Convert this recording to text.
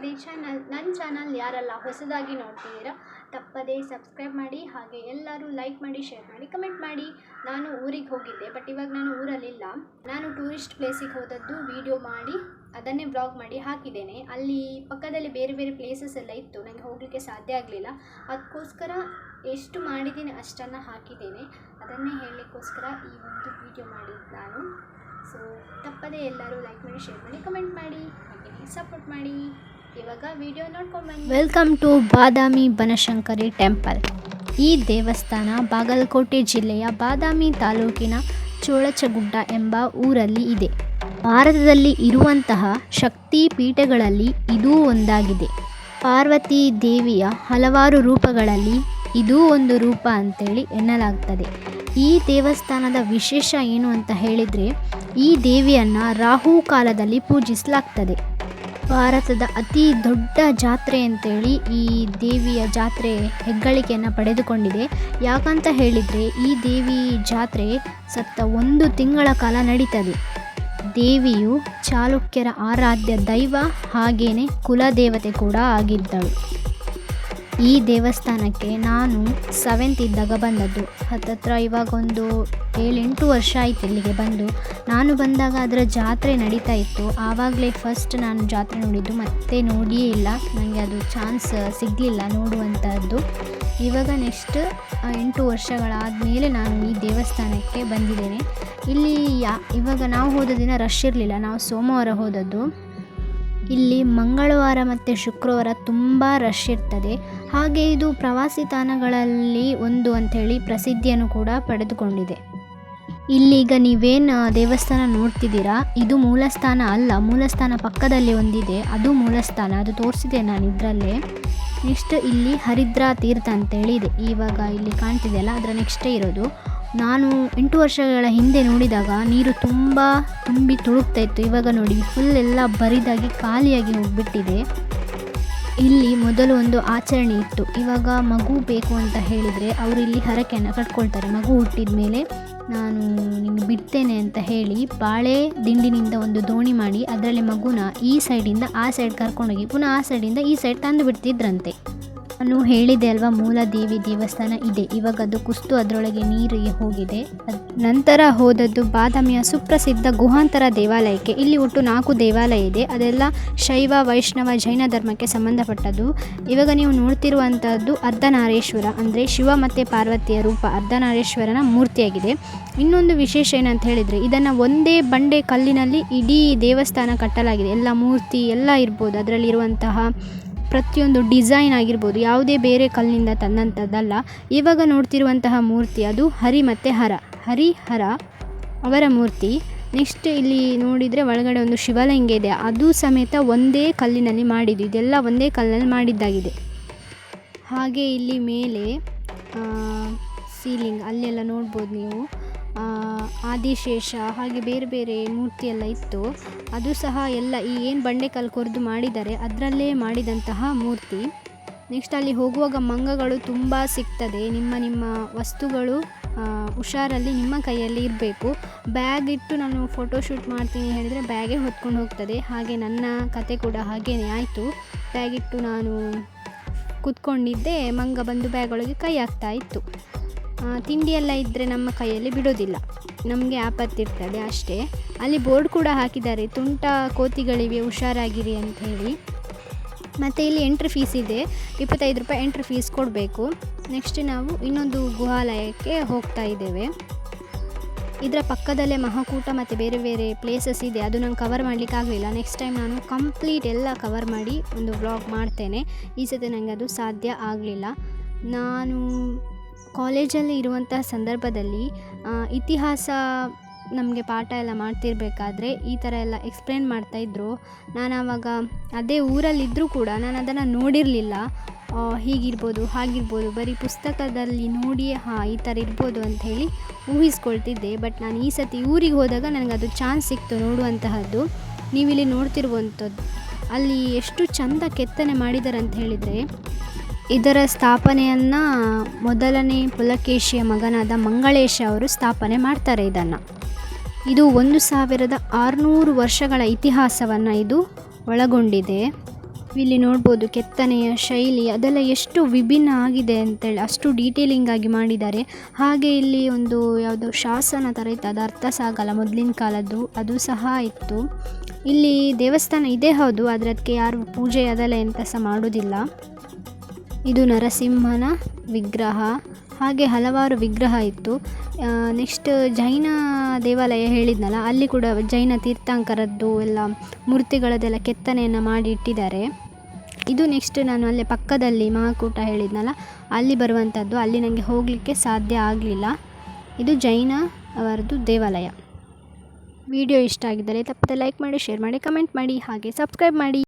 ಇದೆ ಚಾನಲ್ ನನ್ನ ಚಾನಲ್ ಯಾರೆಲ್ಲ ಹೊಸದಾಗಿ ನೋಡ್ತಿದ್ದೀರಾ ತಪ್ಪದೇ ಸಬ್ಸ್ಕ್ರೈಬ್ ಮಾಡಿ, ಹಾಗೆ ಎಲ್ಲರೂ ಲೈಕ್ ಮಾಡಿ ಶೇರ್ ಮಾಡಿ ಕಮೆಂಟ್ ಮಾಡಿ. ನಾನು ಊರಿಗೆ ಹೋಗಿದ್ದೆ ಬಟ್ ಇವಾಗ ನಾನು ಊರಲ್ಲಿಲ್ಲ. ನಾನು ಟೂರಿಸ್ಟ್ ಪ್ಲೇಸಿಗೆ ಹೋದದ್ದು ವಿಡಿಯೋ ಮಾಡಿ, ಅದನ್ನೇ ಬ್ಲಾಗ್ ಮಾಡಿ ಹಾಕಿದ್ದೇನೆ. ಅಲ್ಲಿ ಪಕ್ಕದಲ್ಲಿ ಬೇರೆ ಬೇರೆ ಪ್ಲೇಸಸ್ ಎಲ್ಲ ಇತ್ತು ನನಗೆ ಹೋಗಲಿಕ್ಕೆ ಸಾಧ್ಯ ಆಗಲಿಲ್ಲ. ಅದಕ್ಕೋಸ್ಕರ ಎಷ್ಟು ಮಾಡಿದ್ದೀನಿ ಅಷ್ಟನ್ನು ಹಾಕಿದ್ದೇನೆ. ಅದನ್ನೇ ಹೇಳಲಿಕ್ಕೋಸ್ಕರ ಈ ಒಂದು ವಿಡಿಯೋ ಮಾಡಿದ್ದು ನಾನು. ಸೊ ತಪ್ಪದೇ ಎಲ್ಲರೂ ಲೈಕ್ ಮಾಡಿ ಶೇರ್ ಮಾಡಿ ಕಮೆಂಟ್ ಮಾಡಿ ಹಾಗೆ ಸಪೋರ್ಟ್ ಮಾಡಿ. Welcome to Badami Banashankari temple. ಈ ದೇವಸ್ಥಾನ ಬಾಗಲಕೋಟೆ ಜಿಲ್ಲೆಯ ಬಾದಾಮಿ ತಾಲೂಕಿನ ಚೋಳಚಗುಡ್ಡ ಎಂಬ ಊರಲ್ಲಿ ಇದೆ. ಭಾರತದಲ್ಲಿ ಇರುವಂತಹ ಶಕ್ತಿ ಪೀಠಗಳಲ್ಲಿ ಇದೂ ಒಂದಾಗಿದೆ. ಪಾರ್ವತಿ ದೇವಿಯ ಹಲವಾರು ರೂಪಗಳಲ್ಲಿ ಇದೂ ಒಂದು ರೂಪ ಅಂತೇಳಿ ಎನ್ನಲಾಗ್ತದೆ. ಈ ದೇವಸ್ಥಾನದ ವಿಶೇಷ ಏನು ಅಂತ ಹೇಳಿದರೆ, ಈ ದೇವಿಯನ್ನು ರಾಹು ಕಾಲದಲ್ಲಿ ಪೂಜಿಸಲಾಗ್ತದೆ. ಭಾರತದ ಅತಿ ದೊಡ್ಡ ಜಾತ್ರೆ ಅಂತೇಳಿ ಈ ದೇವಿಯ ಜಾತ್ರೆ ಹೆಗ್ಗಳಿಕೆಯನ್ನು ಪಡೆದುಕೊಂಡಿದೆ. ಯಾಕಂತ ಹೇಳಿದರೆ ಈ ದೇವಿ ಜಾತ್ರೆ ಸತ್ತ ಒಂದು ತಿಂಗಳ ಕಾಲ ನಡೀತದೆ. ದೇವಿಯು ಚಾಲುಕ್ಯರ ಆರಾಧ್ಯ ದೈವ ಹಾಗೇನೆ ಕುಲದೇವತೆ ಕೂಡ ಆಗಿದ್ದಳು. ಈ ದೇವಸ್ಥಾನಕ್ಕೆ ನಾನು ಸೆವೆಂತ್ ಇದ್ದಾಗ ಬಂದದ್ದು. ಹತ್ತತ್ರ ಇವಾಗ ಒಂದು ಏಳೆಂಟು ವರ್ಷ ಆಯಿತು ಇಲ್ಲಿಗೆ ಬಂದು. ನಾನು ಬಂದಾಗ ಅದರ ಜಾತ್ರೆ ನಡೀತಾ ಇತ್ತು. ಆವಾಗಲೇ ಫಸ್ಟ್ ನಾನು ಜಾತ್ರೆ ನೋಡಿದ್ದು, ಮತ್ತೆ ನೋಡಿಯೇ ಇಲ್ಲ. ನನಗೆ ಅದು ಚಾನ್ಸ್ ಸಿಗಲಿಲ್ಲ ನೋಡುವಂಥದ್ದು ಇವಾಗ ನೆಕ್ಸ್ಟ್ ಎಂಟು ವರ್ಷಗಳಾದಮೇಲೆ ನಾನು ಈ ದೇವಸ್ಥಾನಕ್ಕೆ ಬಂದಿದ್ದೇನೆ. ಇಲ್ಲಿ ಯಾ, ಇವಾಗ ನಾವು ಹೋದ ದಿನ ರಶ್ ಇರಲಿಲ್ಲ. ನಾವು ಸೋಮವಾರ ಹೋದದ್ದು. ಇಲ್ಲಿ ಮಂಗಳವಾರ ಮತ್ತು ಶುಕ್ರವಾರ ತುಂಬ ರಶ್ ಇರ್ತದೆ. ಹಾಗೆ ಇದು ಪ್ರವಾಸಿ ತಾಣಗಳಲ್ಲಿ ಒಂದು ಅಂಥೇಳಿ ಪ್ರಸಿದ್ಧಿಯನ್ನು ಕೂಡ ಪಡೆದುಕೊಂಡಿದೆ. ಇಲ್ಲೀಗ ನೀವೇನು ದೇವಸ್ಥಾನ ನೋಡ್ತಿದ್ದೀರಾ? ಇದು ಮೂಲಸ್ಥಾನ ಅಲ್ಲ, ಮೂಲಸ್ಥಾನ ಪಕ್ಕದಲ್ಲಿ ಒಂದಿದೆ. ಅದು ಮೂಲಸ್ಥಾನ, ಅದು ತೋರಿಸಿದೆ ನಾನು ಇದರಲ್ಲೇ. ನೆಕ್ಸ್ಟ್ ಇಲ್ಲಿ ಹರಿದ್ರಾ ತೀರ್ಥ ಅಂತೇಳಿ ಇದೆ. ಇವಾಗ ಇಲ್ಲಿ ಕಾಣ್ತಿದೆಯಲ್ಲ ಅದರ ನೆಕ್ಸ್ಟೇ ಇರೋದು. ನಾನು ಎಂಟು ವರ್ಷಗಳ ಹಿಂದೆ ನೋಡಿದಾಗ ನೀರು ತುಂಬ ತುಂಬಿ ತುಳುಕ್ತಾ ಇತ್ತು. ಇವಾಗ ನೋಡಿ ಫುಲ್ ಎಲ್ಲ ಬರಿದಾಗಿ ಖಾಲಿಯಾಗಿ ಹೋಗಿಬಿಟ್ಟಿದೆ. ಇಲ್ಲಿ ಮೊದಲು ಒಂದು ಆಚರಣೆ ಇತ್ತು. ಇವಾಗ ಮಗು ಬೇಕು ಅಂತ ಹೇಳಿದರೆ ಅವರು ಇಲ್ಲಿ ಹರಕೆಯನ್ನು ಕಟ್ಕೊಳ್ತಾರೆ. ಮಗು ಹುಟ್ಟಿದ ಮೇಲೆ ನಾನು ನಿಮಗೆ ಬಿಡ್ತೇನೆ ಅಂತ ಹೇಳಿ ಬಾಳೆ ದಿಂಡಿನಿಂದ ಒಂದು ದೋಣಿ ಮಾಡಿ, ಅದರಲ್ಲಿ ಮಗುನ ಈ ಸೈಡಿಂದ ಆ ಸೈಡ್ ಕರ್ಕೊಂಡೋಗಿ, ಪುನಃ ಆ ಸೈಡಿಂದ ಈ ಸೈಡ್ ತಂದು ಬಿಡ್ತಿದ್ರಂತೆ. ನಾನು ಹೇಳಿದೆ ಅಲ್ವಾ, ಮೂಲ ದೇವಿ ದೇವಸ್ಥಾನ ಇದೆ ಇವಾಗ ಅದು ಕುಸ್ತು ಅದರೊಳಗೆ ನೀರಿಗೆ ಹೋಗಿದೆ. ನಂತರ ಹೋದದ್ದು ಬಾದಾಮಿಯ ಸುಪ್ರಸಿದ್ಧ ಗುಹಾಂತರ ದೇವಾಲಯಕ್ಕೆ. ಇಲ್ಲಿ ಒಟ್ಟು ನಾಲ್ಕು ದೇವಾಲಯ ಇದೆ, ಅದೆಲ್ಲ ಶೈವ, ವೈಷ್ಣವ, ಜೈನ ಧರ್ಮಕ್ಕೆ ಸಂಬಂಧಪಟ್ಟದ್ದು. ಇವಾಗ ನೀವು ನೋಡ್ತಿರುವಂಥದ್ದು ಅರ್ಧನಾರೇಶ್ವರ, ಅಂದರೆ ಶಿವ ಮತ್ತು ಪಾರ್ವತಿಯ ರೂಪ, ಅರ್ಧನಾರೇಶ್ವರನ ಮೂರ್ತಿಯಾಗಿದೆ. ಇನ್ನೊಂದು ವಿಶೇಷ ಏನಂತ ಹೇಳಿದರೆ, ಇದನ್ನು ಒಂದೇ ಬಂಡೆ ಕಲ್ಲಿನಲ್ಲಿ ಇಡೀ ದೇವಸ್ಥಾನ ಕಟ್ಟಲಾಗಿದೆ. ಎಲ್ಲ ಮೂರ್ತಿ ಎಲ್ಲ ಇರ್ಬೋದು, ಅದರಲ್ಲಿರುವಂತಹ ಪ್ರತಿಯೊಂದು ಡಿಸೈನ್ ಆಗಿರ್ಬೋದು, ಯಾವುದೇ ಬೇರೆ ಕಲ್ಲಿನಿಂದ ತಂದಂಥದ್ದಲ್ಲ. ಇವಾಗ ನೋಡ್ತಿರುವಂತಹ ಮೂರ್ತಿ ಅದು ಹರಿ ಮತ್ತು ಹರ. ಹರಿ, ಹರ ಅವರ ಮೂರ್ತಿ. ನೆಕ್ಸ್ಟ್ ಇಲ್ಲಿ ನೋಡಿದರೆ ಒಳಗಡೆ ಒಂದು ಶಿವಲಿಂಗ ಇದೆ. ಅದು ಸಮೇತ ಒಂದೇ ಕಲ್ಲಿನಲ್ಲಿ ಮಾಡಿದ್ದು. ಇದೆಲ್ಲ ಒಂದೇ ಕಲ್ಲಿನಲ್ಲಿ ಮಾಡಿದ್ದಾಗಿದೆ. ಹಾಗೆ ಇಲ್ಲಿ ಮೇಲೆ ಸೀಲಿಂಗ್, ಅಲ್ಲೆಲ್ಲ ನೋಡ್ಬೋದು ನೀವು. ಆದಿಶೇಷ, ಹಾಗೆ ಬೇರೆ ಬೇರೆ ಮೂರ್ತಿ ಎಲ್ಲ ಇತ್ತು. ಅದು ಸಹ ಎಲ್ಲ ಈ ಏನು ಬಂಡೆಕಲ್ಲು ಕೊರೆದು ಮಾಡಿದ್ದಾರೆ ಅದರಲ್ಲೇ ಮಾಡಿದಂತಹ ಮೂರ್ತಿ. ನೆಕ್ಸ್ಟ್ ಅಲ್ಲಿ ಹೋಗುವಾಗ ಮಂಗಗಳು ತುಂಬ ಸಿಗ್ತದೆ. ನಿಮ್ಮ ನಿಮ್ಮ ವಸ್ತುಗಳು ಹುಷಾರಲ್ಲಿ ನಿಮ್ಮ ಕೈಯಲ್ಲಿ ಇರಬೇಕು. ಬ್ಯಾಗ್ ಇಟ್ಟು ನಾನು ಫೋಟೋಶೂಟ್ ಮಾಡ್ತೀನಿ ಹೇಳಿದರೆ ಬ್ಯಾಗೇ ಹೊತ್ಕೊಂಡು ಹೋಗ್ತದೆ. ಹಾಗೆ ನನ್ನ ಕತೆ ಕೂಡ ಹಾಗೇನೇ ಆಯಿತು. ಬ್ಯಾಗ್ ಇಟ್ಟು ನಾನು ಕೂತ್ಕೊಂಡಿದ್ದೆ. ಮಂಗ ಬಂದು ಬ್ಯಾಗ್ ಒಳಗೆ ಕೈ ಹಾಕ್ತಾ ಇತ್ತು. ಆ, ತಿಂಡಿ ಎಲ್ಲ ಇದ್ದರೆ ನಮ್ಮ ಕೈಯಲ್ಲಿ ಬಿಡೋದಿಲ್ಲ. ನಮಗೆ ಆಪತ್ತಿರ್ತದೆ ಅಷ್ಟೇ. ಅಲ್ಲಿ ಬೋರ್ಡ್ ಕೂಡ ಹಾಕಿದ್ದಾರೆ. ತುಂಟ ಕೋತಿಗಳಿವೆ ಹುಷಾರಾಗಿರಿ ಅಂತ ಹೇಳಿ. ಮತ್ತು ಇಲ್ಲಿ ಎಂಟ್ರಿ ಫೀಸ್ ಇದೆ. ಇಪ್ಪತ್ತೈದು ರೂಪಾಯಿ ಎಂಟ್ರಿ ಫೀಸ್ ಕೊಡಬೇಕು. ನೆಕ್ಸ್ಟ್ ನಾವು ಇನ್ನೊಂದು ಗುಹಾಲಯಕ್ಕೆ ಹೋಗ್ತಾ ಇದ್ದೇವೆ. ಇದರ ಪಕ್ಕದಲ್ಲೇ ಮಹಾಕೂಟ ಮತ್ತು ಬೇರೆ ಬೇರೆ ಪ್ಲೇಸಸ್ ಇದೆ. ಅದು ನಂಗೆ ಕವರ್ ಮಾಡಲಿಕ್ಕೆ ಆಗಲಿಲ್ಲ. ನೆಕ್ಸ್ಟ್ ಟೈಮ್ ನಾನು ಕಂಪ್ಲೀಟ್ ಎಲ್ಲ ಕವರ್ ಮಾಡಿ ಒಂದು ವ್ಲಾಗ್ ಮಾಡ್ತೇನೆ. ಈ ಸತಿ ನನಗೆ ಅದು ಸಾಧ್ಯ ಆಗಲಿಲ್ಲ. ನಾನು ಕಾಲೇಜಲ್ಲಿ ಇರುವಂತಹ ಸಂದರ್ಭದಲ್ಲಿ ಇತಿಹಾಸ ನಮಗೆ ಪಾಠ ಎಲ್ಲ ಮಾಡ್ತಿರಬೇಕಾದ್ರೆ ಈ ಥರ ಎಲ್ಲ ಎಕ್ಸ್ಪ್ಲೇನ್ ಮಾಡ್ತಾಯಿದ್ರು ನಾನು ಆವಾಗ ಅದೇ ಊರಲ್ಲಿದ್ದರೂ ಕೂಡ ನಾನು ಅದನ್ನು ನೋಡಿರಲಿಲ್ಲ. ಹೀಗಿರ್ಬೋದು, ಹಾಗಿರ್ಬೋದು, ಬರೀ ಪುಸ್ತಕದಲ್ಲಿ ನೋಡಿಯೇ, ಹಾಂ, ಈ ಥರ ಇರ್ಬೋದು ಅಂತ ಹೇಳಿ ಊಹಿಸ್ಕೊಳ್ತಿದ್ದೆ. ಬಟ್ ನಾನು ಈ ಸತಿ ಊರಿಗೆ ಹೋದಾಗ ನನಗೆ ಅದು ಚಾನ್ಸ್ ಸಿಕ್ತು ನೋಡುವಂತಹದ್ದು. ನೀವಿಲ್ಲಿ ನೋಡ್ತಿರುವಂಥದ್ದು ಅಲ್ಲಿ ಎಷ್ಟು ಚಂದ ಕೆತ್ತನೆ ಮಾಡಿದ್ದಾರೆ ಅಂತ ಹೇಳಿದರೆ ಇದರ ಸ್ಥಾಪನೆಯನ್ನು ಮೊದಲನೇ ಪುಲಕೇಶಿಯ ಮಗನಾದ ಮಂಗಳೇಶ ಅವರು ಸ್ಥಾಪನೆ ಮಾಡ್ತಾರೆ ಇದನ್ನು. ಇದು ಒಂದು ಸಾವಿರದ ಆರುನೂರು ವರ್ಷಗಳ ಇತಿಹಾಸವನ್ನು ಇದು ಒಳಗೊಂಡಿದೆ. ಇಲ್ಲಿ ನೋಡ್ಬೋದು ಕೆತ್ತನೆಯ ಶೈಲಿ ಅದೆಲ್ಲ ಎಷ್ಟು ವಿಭಿನ್ನ ಆಗಿದೆ ಅಂತೇಳಿ ಅಷ್ಟು ಡೀಟೇಲಿಂಗ್ ಆಗಿ ಮಾಡಿದ್ದಾರೆ. ಹಾಗೆ ಇಲ್ಲಿ ಒಂದು ಯಾವುದೋ ಶಾಸನ ಥರ ಇತ್ತು, ಅದು ಅರ್ಥ ಸಾಗಲ್ಲ, ಮೊದಲಿನ ಕಾಲದ್ದು ಅದು ಸಹ ಇತ್ತು. ಇಲ್ಲಿ ದೇವಸ್ಥಾನ ಇದೆ ಹೌದು, ಆದರೆ ಅದಕ್ಕೆ ಯಾರು ಪೂಜೆ ಅದೆಲ್ಲ ಎಂತ ಸಹ ಮಾಡೋದಿಲ್ಲ. ಇದು ನರಸಿಂಹನ ವಿಗ್ರಹ. ಹಾಗೆ ಹಲವಾರು ವಿಗ್ರಹ ಇತ್ತು. ನೆಕ್ಸ್ಟ್ ಜೈನ ದೇವಾಲಯ ಹೇಳಿದ್ನಲ್ಲ, ಅಲ್ಲಿ ಕೂಡ ಜೈನ ತೀರ್ಥಂಕರದ್ದು ಎಲ್ಲ ಮೂರ್ತಿಗಳದ್ದೆಲ್ಲ ಕೆತ್ತನೆಯನ್ನು ಮಾಡಿ ಇಟ್ಟಿದ್ದಾರೆ. ಇದು ನೆಕ್ಸ್ಟ್ ನಾನು ಅಲ್ಲೇ ಪಕ್ಕದಲ್ಲಿ ಮಹಾಕೂಟ ಹೇಳಿದ್ನಲ್ಲ, ಅಲ್ಲಿ ಬರುವಂಥದ್ದು ಅಲ್ಲಿ ನನಗೆ ಹೋಗಲಿಕ್ಕೆ ಸಾಧ್ಯ ಆಗಲಿಲ್ಲ. ಇದು ಜೈನ ಅವರದ್ದು ದೇವಾಲಯ. ವಿಡಿಯೋ ಇಷ್ಟ ಆಗಿದ್ದರೆ ತಪ್ಪದೆ ಲೈಕ್ ಮಾಡಿ, ಶೇರ್ ಮಾಡಿ, ಕಮೆಂಟ್ ಮಾಡಿ, ಹಾಗೆ ಸಬ್ಸ್ಕ್ರೈಬ್ ಮಾಡಿ.